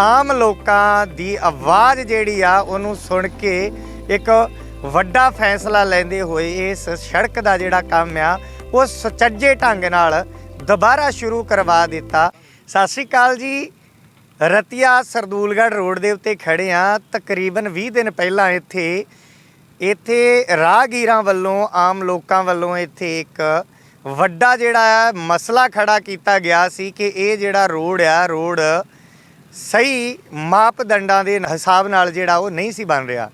ਆਮ ਲੋਕਾਂ ਦੀ ਆਵਾਜ਼ ਜਿਹੜੀ ਆ, ਉਹਨੂੰ ਸੁਣ ਕੇ ਇੱਕ ਵੱਡਾ ਫੈਸਲਾ ਲੈਂਦੇ ਹੋਏ ਇਸ ਸੜਕ ਦਾ ਜਿਹੜਾ ਕੰਮ ਆ, ਉਹ ਸੁਚੱਜੇ ਢੰਗ ਨਾਲ ਦੁਬਾਰਾ ਸ਼ੁਰੂ ਕਰਵਾ ਦਿੱਤਾ। ਸਤਿ ਸ਼੍ਰੀ ਅਕਾਲ ਜੀ। ਰਤੀਆ ਸਰਦੂਲਗੜ੍ਹ ਰੋਡ ਦੇ ਉੱਤੇ ਖੜੇ ਆ ਤਕਰੀਬਨ 20 ਦਿਨ ਪਹਿਲਾਂ ਇੱਥੇ ਇੱਥੇ ਰਾਹਗੀਰਾਂ ਵੱਲੋਂ, ਆਮ ਲੋਕਾਂ ਵੱਲੋਂ ਇੱਥੇ ਇੱਕ ਵੱਡਾ ਜਿਹੜਾ ਹੈ ਮਸਲਾ ਖੜਾ ਕੀਤਾ ਗਿਆ ਸੀ ਕਿ ਇਹ ਜਿਹੜਾ ਰੋਡ ਆ, ਰੋਡ ਸਹੀ ਮਾਪਦੰਡਾਂ ਦੇ ਹਿਸਾਬ ਨਾਲ ਜਿਹੜਾ ਉਹ ਨਹੀਂ ਸੀ ਬਣ ਰਿਹਾ।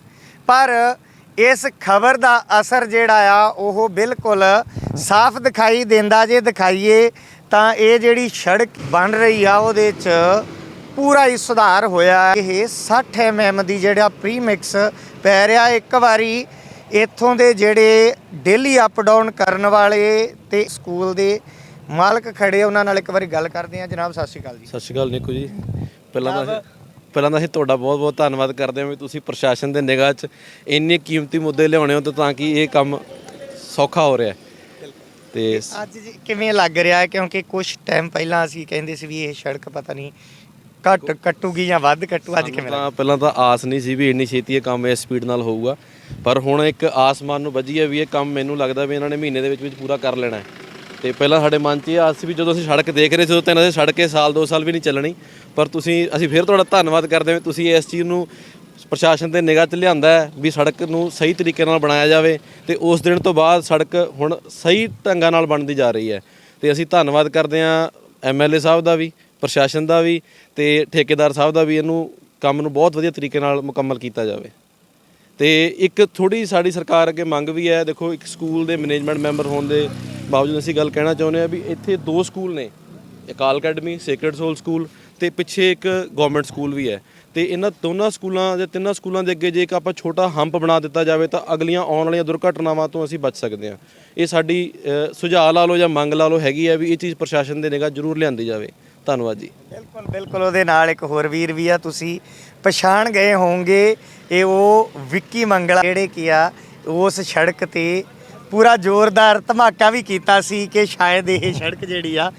ਪਰ ਇਸ ਖਬਰ ਦਾ ਅਸਰ ਜਿਹੜਾ ਆ, ਉਹ ਬਿਲਕੁਲ ਸਾਫ਼ ਦਿਖਾਈ ਦਿੰਦਾ ਜੇ ਦਿਖਾਈਏ, ਤਾਂ ਇਹ ਜਿਹੜੀ ਸੜਕ ਬਣ ਰਹੀ ਆ, ਉਹਦੇ 'ਚ ਪੂਰਾ ਹੀ ਸੁਧਾਰ ਹੋਇਆ। ਹੈ। ਇਹ 60 mm ਦੀ ਜਿਹੜਾ ਪ੍ਰੀਮਿਕਸ ਪੈ ਰਿਹਾ, ਇੱਕ ਵਾਰੀ ਇੱਥੋਂ ਦੇ ਜਿਹੜੇ ਡੇਲੀ ਅਪ ਡਾਊਨ ਕਰਨ ਵਾਲੇ ਤੇ ਸਕੂਲ ਦੇ ਮਾਲਕ ਖੜੇ ਉਹਨਾਂ ਨਾਲ ਇੱਕ ਵਾਰੀ ਗੱਲ ਕਰਦੇ ਆ। ਜਨਾਬ, ਸਤਿ ਸ਼੍ਰੀ ਅਕਾਲ ਜੀ। ਸਤਿ ਸ਼੍ਰੀ ਅਕਾਲ, ਨਿੱਕੂ ਜੀ। ਪਹਿਲਾਂ ਤਾਂ ਅਸੀਂ- ਪਹਿਲਾਂ ਤਾਂ ਅਸੀਂ ਤੁਹਾਡਾ ਬਹੁਤ-ਬਹੁਤ ਧੰਨਵਾਦ ਕਰਦੇ ਹਾਂ ਵੀ ਤੁਸੀਂ ਪ੍ਰਸ਼ਾਸਨ ਦੇ ਨਿਗਾਹ 'ਚ ਇੰਨੇ ਕੀਮਤੀ ਮੁੱਦੇ ਲਿਆਉਣੇ ਹੋ ਤੇ ਤਾਂ ਕਿ ਇਹ ਕੰਮ ਸੌਖਾ ਹੋ ਰਿਹਾ ਹੈ। ਤੇ ਅੱਜ ਜੀ ਕਿਵੇਂ ਲੱਗ ਰਿਹਾ ਹੈ? ਕਿਉਂਕਿ ਕੁਝ ਟਾਈਮ ਪਹਿਲਾਂ ਅਸੀਂ ਕਹਿੰਦੇ ਸੀ ਵੀ ਇਹ ਸੜਕ ਪਤਾ ਨਹੀਂ ਘੱਟ ਕੱਟੂਗੀ ਜਾਂ ਵੱਧ ਕੱਟੂ ਅੱਜ ਕਿਵੇਂ ਤਾਂ ਪਹਿਲਾਂ ਤਾਂ ਆਸ ਨਹੀਂ ਸੀ ਵੀ ਇੰਨੀ ਛੇਤੀ ਇਹ ਕੰਮ ਇਸ ਸਪੀਡ ਨਾਲ ਹੋਊਗਾ। ਪਰ ਹੁਣ ਇੱਕ ਆਸਮਾਨ ਨੂੰ ਵੱਜੀ ਹੈ ਵੀ ਇਹ ਕੰਮ ਮੈਨੂੰ ਲੱਗਦਾ ਵੀ ਇਹਨਾਂ ਨੇ ਮਹੀਨੇ ਦੇ ਵਿੱਚ ਵਿੱਚ ਪੂਰਾ ਕਰ ਲੈਣਾ ਹੈ। ਤੇ ਪਹਿਲਾਂ ਸਾਡੇ ਮਨ 'ਚ ਇਹ ਆਸ ਸੀ ਵੀ ਜਦੋਂ ਅਸੀਂ ਸੜਕ ਦੇਖ ਰਹੇ ਸੀ, ਉਦੋਂ ਤਾਂ ਇਹਨਾਂ ਦੇ ਸੜਕ ਇਹ ਸਾਲ ਦੋ ਸਾਲ ਵੀ ਨਹੀਂ ਚੱਲਣੀ। ਪਰ ਤੁਸੀਂ, ਅਸੀਂ ਫਿਰ ਤੁਹਾਡਾ ਧੰਨਵਾਦ ਕਰਦੇ ਹਾਂ ਵੀ ਤੁਸੀਂ ਇਸ ਚੀਜ਼ ਨੂੰ ਪ੍ਰਸ਼ਾਸਨ ਦੇ ਨਿਗਾਹ 'ਚ ਲਿਆਂਦਾ ਹੈ ਵੀ ਸੜਕ ਨੂੰ ਸਹੀ ਤਰੀਕੇ ਨਾਲ ਬਣਾਇਆ ਜਾਵੇ ਤੇ ਉਸ ਦਿਨ ਤੋਂ ਬਾਅਦ ਸੜਕ ਹੁਣ ਸਹੀ ਢੰਗਾਂ ਨਾਲ ਬਣਦੀ ਜਾ ਰਹੀ ਹੈ। ਤੇ ਅਸੀਂ ਧੰਨਵਾਦ ਕਰਦੇ ਹਾਂ ਐਮਐਲਏ ਸਾਹਿਬ ਦਾ ਵੀ, ਪ੍ਰਸ਼ਾਸਨ ਦਾ ਵੀ ਤੇ ਠੇਕੇਦਾਰ ਸਾਹਿਬ ਦਾ ਵੀ ਇਹਨੂੰ ਕੰਮ ਨੂੰ ਬਹੁਤ ਵਧੀਆ ਤਰੀਕੇ ਨਾਲ ਮੁਕੰਮਲ ਕੀਤਾ ਜਾਵੇ। ਤੇ ਇੱਕ ਥੋੜੀ ਸਾਡੀ ਸਰਕਾਰ ਅੱਗੇ ਮੰਗ ਵੀ ਹੈ, ਦੇਖੋ ਇੱਕ ਸਕੂਲ ਦੇ ਮੈਨੇਜਮੈਂਟ ਮੈਂਬਰ ਹੋਣ ਦੇ ਬਾਵਜੂਦ ਅਸੀਂ ਗੱਲ ਕਹਿਣਾ ਚਾਹੁੰਦੇ ਹਾਂ ਵੀ ਇੱਥੇ ਦੋ ਸਕੂਲ ਨੇ Akal academy sacred soul school ਤੇ ਪਿੱਛੇ ਇੱਕ ਗਵਰਨਮੈਂਟ ਸਕੂਲ ਵੀ ਹੈ। ਤੇ ਇਹਨਾਂ ਦੋਨਾਂ ਸਕੂਲਾਂ ਦੇ ਤਿੰਨਾਂ ਸਕੂਲਾਂ ਦੇ ਅੱਗੇ ਜੇ ਇੱਕ ਆਪਾਂ ਛੋਟਾ ਹੰਪ ਬਣਾ ਦਿੱਤਾ ਜਾਵੇ ਤਾਂ ਅਗਲੀਆਂ ਆਉਣ ਵਾਲੀਆਂ ਦੁਰਘਟਨਾਵਾਂ ਤੋਂ ਅਸੀਂ ਬਚ ਸਕਦੇ ਹਾਂ। ਇਹ ਸਾਡੀ ਸੁਝਾਅ ਲਾ ਲਓ ਜਾਂ ਮੰਗ ਲਾ ਲਓ ਹੈਗੀ ਹੈ ਵੀ ਇਹ ਚੀਜ਼ ਪ੍ਰਸ਼ਾਸਨ ਦੇ ਨਿਗਾਹ ਜ਼ਰੂਰ ਲਿਆਂਦੀ ਜਾਵੇ। ਧੰਨਵਾਦ ਜੀ। ਬਿਲਕੁਲ ਬਿਲਕੁਲ ਉਹਦੇ ਨਾਲ ਇੱਕ ਹੋਰ ਵੀਰ ਵੀ ਆ, ਤੁਸੀਂ ਪਛਾਣ ਗਏ ਹੋਵੋਗੇ, ਇਹ ਉਹ ਵਿੱਕੀ ਮੰਗਲਾ ਜਿਹੜੇ ਕੀ ਆ, ਉਸ ਸੜਕ ਤੇ ਪੂਰਾ ਜ਼ੋਰਦਾਰ ਧਮਾਕਾ ਵੀ ਕੀਤਾ ਸੀ ਕਿ ਸ਼ਾਇਦ ਇਹ ਸੜਕ ਜਿਹੜੀ ਆ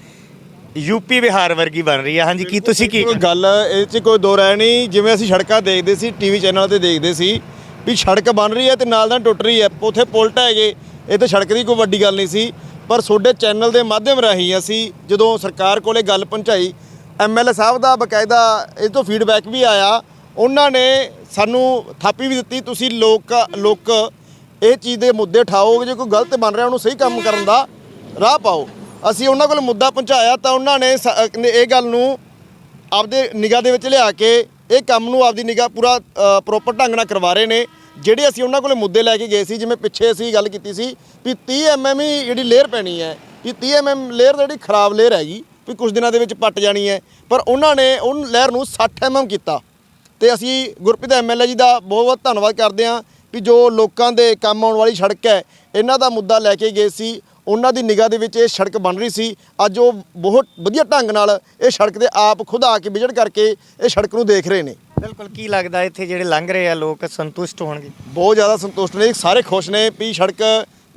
ਯੂਪੀ ਬਿਹਾਰ ਵਰਗੀ ਬਣ ਰਹੀ ਆ। ਹਾਂਜੀ ਕੀ ਤੁਸੀਂ ਕੀ ਕੋਈ ਗੱਲ ਇਹ 'ਚ ਕੋਈ ਦੋ ਰਾਏ ਨਹੀਂ। ਜਿਵੇਂ ਅਸੀਂ ਸੜਕਾਂ ਦੇਖਦੇ ਸੀ ਟੀਵੀ ਚੈਨਲ ਤੇ ਦੇਖਦੇ ਸੀ ਵੀ ਸੜਕ ਬਣ ਰਹੀ ਹੈ ਤੇ ਨਾਲ ਨਾਲ ਟੁੱਟ ਰਹੀ ਹੈ। ਉਥੇ ਪੁਲ ਹੈਗੇ। ਇਹ ਤਾਂ ਸੜਕ ਦੀ ਕੋਈ ਵੱਡੀ ਗੱਲ ਨਹੀਂ ਸੀ। ਪਰ ਤੁਹਾਡੇ ਚੈਨਲ ਦੇ ਮਾਧਿਅਮ ਰਾਹੀਂ ਅਸੀਂ ਜਦੋਂ ਸਰਕਾਰ ਕੋਲੇ ਗੱਲ ਪਹੁੰਚਾਈ ਐਮਐਲਏ ਸਾਹਿਬ ਦਾ ਬਕਾਇਦਾ ਇਹ ਤੋਂ ਫੀਡਬੈਕ ਵੀ ਆਇਆ। ਉਹਨਾਂ ਨੇ ਸਾਨੂੰ ਥਾਪੀ ਵੀ ਦਿੱਤੀ। ਤੁਸੀਂ ਲੋਕ ਲੋਕ ਇਹ ਚੀਜ਼ ਦੇ ਮੁੱਦੇ ਉਠਾਓ ਜੇ ਕੋਈ ਗਲਤ ਬਣ ਰਿਹਾ ਉਹਨੂੰ ਸਹੀ ਕੰਮ ਕਰਨ ਦਾ ਰਾਹ ਪਾਓ। ਅਸੀਂ ਉਹਨਾਂ ਕੋਲ ਮੁੱਦਾ ਪਹੁੰਚਾਇਆ ਤਾਂ ਉਹਨਾਂ ਨੇ ਸ- ਇਹ ਗੱਲ ਨੂੰ ਆਪਦੇ ਨਿਗਾਹ ਦੇ ਵਿੱਚ ਲਿਆ ਕੇ ਇਹ ਕੰਮ ਨੂੰ ਆਪਦੀ ਨਿਗਾਹ ਪੂਰਾ ਪ੍ਰੋਪਰ ਢੰਗ ਨਾਲ ਕਰਵਾ ਰਹੇ ਨੇ। ਜਿਹੜੇ ਅਸੀਂ ਉਹਨਾਂ ਕੋਲੇ ਮੁੱਦੇ ਲੈ ਕੇ ਗਏ ਸੀ, ਜਿਵੇਂ ਪਿੱਛੇ ਅਸੀਂ ਗੱਲ ਕੀਤੀ ਸੀ ਵੀ 30 ਐਮਐਮ ਹੀ ਜਿਹੜੀ ਲੇਅਰ ਪੈਣੀ ਹੈ ਇਹ 30 ਐਮਐਮ ਲੇਅਰ ਜਿਹੜੀ ਖਰਾਬ ਲੇਅਰ ਹੈਗੀ, ਵੀ ਕੁਝ ਦਿਨਾਂ ਦੇ ਵਿੱਚ ਪੱਟ ਜਾਣੀ ਹੈ। ਪਰ ਉਹਨਾਂ ਨੇ ਉਹ ਲੇਅਰ ਨੂੰ 60 ਐਮਐਮ ਕੀਤਾ। ਤੇ ਅਸੀਂ ਗੁਰਪ੍ਰੀਤ ਐਮਐਲਏ ਜੀ ਦਾ ਬਹੁਤ ਬਹੁਤ ਧੰਨਵਾਦ ਕਰਦੇ ਹਾਂ। ਵੀ ਜੋ ਲੋਕਾਂ ਦੇ ਕੰਮ ਆਉਣ ਵਾਲੀ ਸੜਕ ਹੈ ਇਹਨਾਂ ਦਾ ਮੁੱਦਾ ਲੈ ਕੇ ਗਏ ਸੀ। ਉਹਨਾਂ ਦੀ ਨਿਗਾਹ ਦੇ ਵਿੱਚ ਇਹ ਸੜਕ ਬਣ ਰਹੀ ਸੀ। ਅੱਜ ਉਹ ਬਹੁਤ ਵਧੀਆ ਢੰਗ ਨਾਲ ਇਹ ਸੜਕ ਦੇ ਆਪ ਖੁਦ ਆ ਕੇ ਵਿਜ਼ਿਟ ਕਰਕੇ ਇਹ ਸੜਕ ਨੂੰ ਦੇਖ ਰਹੇ ਨੇ। ਬਿਲਕੁਲ ਕੀ ਲੱਗਦਾ ਇੱਥੇ ਜਿਹੜੇ ਲੰਘ ਰਹੇ ਆ ਲੋਕ ਸੰਤੁਸ਼ਟ ਹੋਣਗੇ? ਬਹੁਤ ਜ਼ਿਆਦਾ ਸੰਤੁਸ਼ਟ ਨੇ ਸਾਰੇ ਖੁਸ਼ ਨੇ ਵੀ ਸੜਕ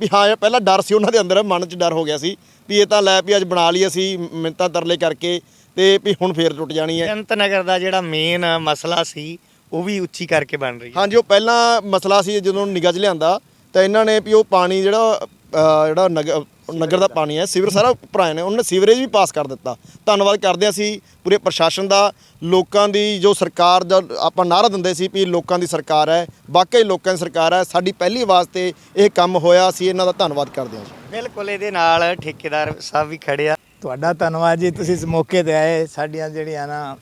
ਵੀ ਹਾਂ ਪਹਿਲਾਂ ਡਰ ਸੀ ਉਹਨਾਂ ਦੇ ਅੰਦਰ ਮਨ 'ਚ ਡਰ ਹੋ ਗਿਆ ਸੀ ਵੀ ਇਹ ਤਾਂ ਲੈ ਵੀ ਅੱਜ ਬਣਾ ਲਈ ਅਸੀਂ ਮਿੰਤਾ ਤਰਲੇ ਕਰਕੇ ਤੇ ਵੀ ਹੁਣ ਫੇਰ ਟੁੱਟ ਜਾਣੀ ਹੈ। ਜਨਤ ਨਗਰ ਦਾ ਜਿਹੜਾ ਮੇਨ ਮਸਲਾ ਸੀ ਉਹ ਵੀ ਉੱਚੀ ਕਰਕੇ ਬਣ ਰਹੀ ਹੈ। ਹਾਂਜੀ ਉਹ ਪਹਿਲਾਂ ਮਸਲਾ ਸੀ ਜਦੋਂ ਨਿਗਾਹ 'ਚ ਲਿਆਂਦਾ ਤਾਂ ਇਹਨਾਂ ਨੇ ਵੀ ਉਹ ਪਾਣੀ ਜਿਹੜਾ ਅਹ, ਜਿਹੜਾ ਨਗਰ ਨਗਰ ਦਾ ਪਾਣੀ ਹੈ ਸੀਵਰ ਸਾਰਾ ਆਏ ਨੇ ਉਹਨਾਂ ਨੇ ਸੀਵਰੇਜ ਵੀ ਪਾਸ ਕਰ ਦਿੱਤਾ। ਧੰਨਵਾਦ ਕਰਦੇ ਹਾਂ ਅਸੀਂ ਪੂਰੇ ਪ੍ਰਸ਼ਾਸਨ ਦਾ ਲੋਕਾਂ ਦੀ ਜੋ ਸਰਕਾਰ ਦਾ ਆਪਾਂ ਨਾਰਾ ਦਿੰਦੇ ਸੀ ਵੀ ਲੋਕਾਂ ਦੀ ਸਰਕਾਰ ਹੈ ਵਾਕਈ ਲੋਕਾਂ ਦੀ ਸਰਕਾਰ ਹੈ ਸਾਡੀ ਪਹਿਲੀ ਆਵਾਜ਼ ਤੇ ਇਹ ਕੰਮ ਹੋਇਆ ਅਸੀਂ ਇਹਨਾਂ ਦਾ ਧੰਨਵਾਦ ਕਰਦੇ ਹਾਂ ਬਿਲਕੁਲ ਇਹਦੇ ਨਾਲ ਠੇਕੇਦਾਰ ਸਾਹਿਬ ਵੀ ਖੜੇ ਆ। ਤੁਹਾਡਾ ਧੰਨਵਾਦ ਜੀ ਤੁਸੀਂ ਇਸ ਮੌਕੇ ਤੇ ਆਏ ਸਾਡੀਆਂ ਜਿਹੜੀਆਂ ਨਾ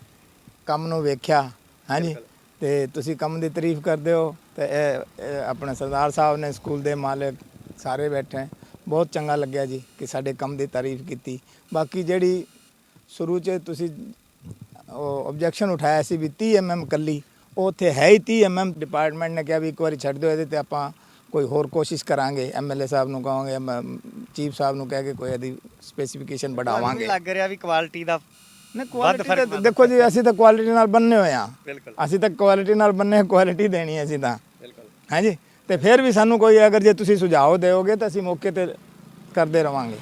ਕੰਮ ਨੂੰ ਵੇਖਿਆ ਹਾਂਜੀ। ਤੇ ਤੁਸੀਂ ਕੰਮ ਦੀ ਤਾਰੀਫ ਕਰਦੇ ਹੋ ਤੇ ਇਹ ਇਹ ਆਪਣੇ ਸਰਦਾਰ ਸਾਹਿਬ ਨੇ ਸਕੂਲ ਦੇ ਮਾਲਕ ਸਾਰੇ ਬੈਠੇ ਹੈ। ਬਹੁਤ ਚੰਗਾ ਲੱਗਿਆ ਜੀ ਕਿ ਸਾਡੇ ਕੰਮ ਦੀ ਤਾਰੀਫ ਕੀਤੀ। ਬਾਕੀ ਜਿਹੜੀ ਸ਼ੁਰੂ 'ਚ ਤੁਸੀਂ ਉਹ ਆਬਜੈਕਸ਼ਨ ਉਠਾਇਆ ਸੀ ਵੀ 30 ਐਮਐਮ ਕੱਲੀ ਉਹ ਉੱਥੇ ਹੈ ਹੀ 30 ਐਮਐਮ ਡਿਪਾਰਟਮੈਂਟ ਨੇ ਕਿਹਾ ਵੀ ਇੱਕ ਵਾਰੀ ਛੱਡ ਦਿਓ ਇਹਦੇ ਤੇ ਆਪਾਂ ਕੋਈ ਹੋਰ ਕੋਸ਼ਿਸ਼ ਕਰਾਂਗੇ। ਐਮਐਲਏ ਸਾਹਿਬ ਨੂੰ ਕਹਾਂਗੇ ਚੀਫ ਸਾਹਿਬ ਨੂੰ ਕਹਿ ਕੇ ਕੋਈ ਇਹਦੀ ਸਪੈਸੀਫਿਕੇਸ਼ਨ ਤੁਹਾਨੂੰ ਵੀ ਵਧਾਵਾਂਗੇ ਲੱਗ ਰਿਹਾ ਵੀ ਕੁਆਲਿਟੀ ਦਾ ਕੁਆਲਿਟੀ ਦੇਖੋ ਜੀ ਅਸੀਂ ਤਾਂ ਕੁਆਲਿਟੀ ਨਾਲ ਬੰਨੇ ਹੋਏ ਆ ਬਿਲਕੁਲ। ਅਸੀਂ ਤਾਂ ਕੁਆਲਿਟੀ ਨਾਲ ਬੰਨੇ ਕੁਆਲਿਟੀ ਦੇਣੀ ਹੈ ਅਸੀਂ ਤਾਂ। ਬਿਲਕੁਲ। ਹਾਂਜੀ? ਤੇ ਫਿਰ ਵੀ ਸਾਨੂੰ ਕੋਈ ਅਗਰ ਜੇ ਤੁਸੀਂ ਸੁਝਾਅ ਦਿਓਗੇ ਤਾਂ ਅਸੀਂ ਮੌਕੇ ਤੇ ਕਰਦੇ ਰਵਾਂਗੇ।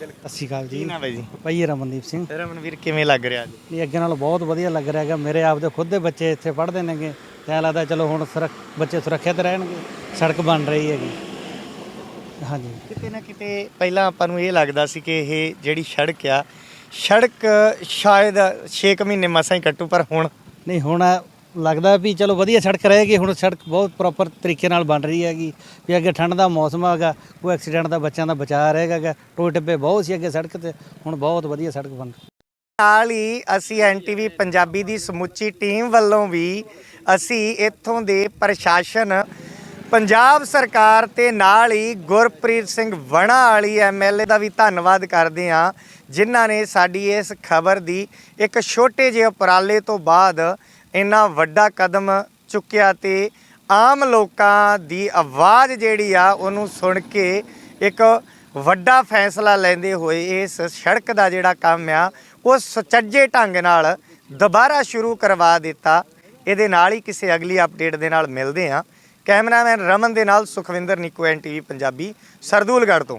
ਸਤਿ ਸ਼੍ਰੀ ਅਕਾਲ ਜੀ। ਨਾਮ ਹੈ ਜੀ? ਭਾਈ ਰਮਨਦੀਪ ਸਿੰਘ। ਰਮਨਵੀਰ ਕਿਵੇਂ ਲੱਗ ਰਿਹਾ ਜੀ? ਨਹੀਂ ਅੱਗੇ ਨਾਲੋਂ ਬਹੁਤ ਵਧੀਆ ਲੱਗ ਰਿਹਾ ਹੈਗਾ। ਮੇਰੇ ਆਪ ਦੇ ਖੁਦ ਦੇ ਬੱਚੇ ਇੱਥੇ ਪੜ੍ਹਦੇ ਨੇਗੇ। ਤੇ ਲੱਗਦਾ ਚਲੋ ਹੁਣ ਸੁਰੱਖ ਬੱਚੇ ਸੁਰੱਖਿਅਤ ਰਹਿਣਗੇ। ਸੜਕ ਬਣ ਰਹੀ ਹੈਗੀ। ਹਾਂਜੀ। ਕਿਤੇ ਨਾ ਕਿਤੇ ਪਹਿਲਾਂ ਆਪਾਂ ਨੂੰ ਇਹ ਲੱਗਦਾ ਸੀ ਕਿ ਇਹ ਜਿਹੜੀ ਸੜਕ ਆ ਸੜਕ ਸ਼ਾਇਦ 6 ਮਹੀਨੇ ਮਸਾਂ ਹੀ ਕੱਟੂ ਪਰ ਹੁਣ ਨਹੀਂ ਹੁਣ ਲੱਗਦਾ ਵੀ ਚਲੋ ਵਧੀਆ ਸੜਕ ਰਹੇਗੀ ਹੁਣ ਸੜਕ ਬਹੁਤ ਪ੍ਰੋਪਰ ਤਰੀਕੇ ਨਾਲ ਬਣ ਰਹੀ ਹੈਗੀ ਵੀ ਅੱਗੇ ਠੰਡ ਦਾ ਮੌਸਮ ਹੈਗਾ ਕੋਈ ਐਕਸੀਡੈਂਟ ਦਾ ਬੱਚਿਆਂ ਦਾ ਬਚਾਅ ਰਹੇਗਾ। ਟੋਏ ਟਿੱਬੇ ਬਹੁਤ ਸੀ ਅੱਗੇ ਸੜਕ ਤੇ ਹੁਣ ਬਹੁਤ ਵਧੀਆ ਸੜਕ ਬਣ ਰਹੀ ਨਾਲ ਹੀ ਅਸੀਂ ਐਨਟੀਵੀ ਪੰਜਾਬੀ ਦੀ ਸਮੁੱਚੀ ਟੀਮ ਵੱਲੋਂ ਵੀ ਅਸੀਂ ਇੱਥੋਂ ਦੇ ਪ੍ਰਸ਼ਾਸਨ ਪੰਜਾਬ ਸਰਕਾਰ ਤੇ ਨਾਲ ਹੀ ਗੁਰਪ੍ਰੀਤ ਸਿੰਘ ਵਣਾ ਵਾਲੀ ਐਮਐਲਏ ਦਾ ਵੀ ਧੰਨਵਾਦ ਕਰਦੇ ਹਾਂ, ਜਿਨ੍ਹਾਂ ਨੇ ਸਾਡੀ ਇਸ ਖਬਰ ਦੀ ਇੱਕ ਛੋਟੇ ਜਿਹੇ ਉਪਰਾਲੇ ਤੋਂ ਬਾਅਦ ਇੰਨਾ ਵੱਡਾ ਕਦਮ ਚੁੱਕਿਆ ਤੇ ਆਮ ਲੋਕਾਂ ਦੀ ਆਵਾਜ਼ ਜਿਹੜੀ ਆ, ਉਹਨੂੰ ਸੁਣ ਕੇ ਇੱਕ ਵੱਡਾ ਫੈਸਲਾ ਲੈਂਦੇ ਹੋਏ ਇਸ ਸੜਕ ਦਾ ਜਿਹੜਾ ਕੰਮ ਆ, ਉਹ ਸੁਚੱਜੇ ਢੰਗ ਨਾਲ ਦੁਬਾਰਾ ਸ਼ੁਰੂ ਕਰਵਾ ਦਿੱਤਾ। ਇਹਦੇ ਨਾਲ ਹੀ ਕਿਸੇ ਅਗਲੀ ਅਪਡੇਟ ਦੇ ਨਾਲ ਮਿਲਦੇ ਆ ਕੈਮਰਾਮੈਨ ਰਮਨ ਦੇ ਨਾਲ ਸੁਖਵਿੰਦਰ ਨਿੱਕੂ ਐਨਟੀਵੀ ਪੰਜਾਬੀ ਸਰਦੂਲਗੜ੍ਹ ਤੋਂ।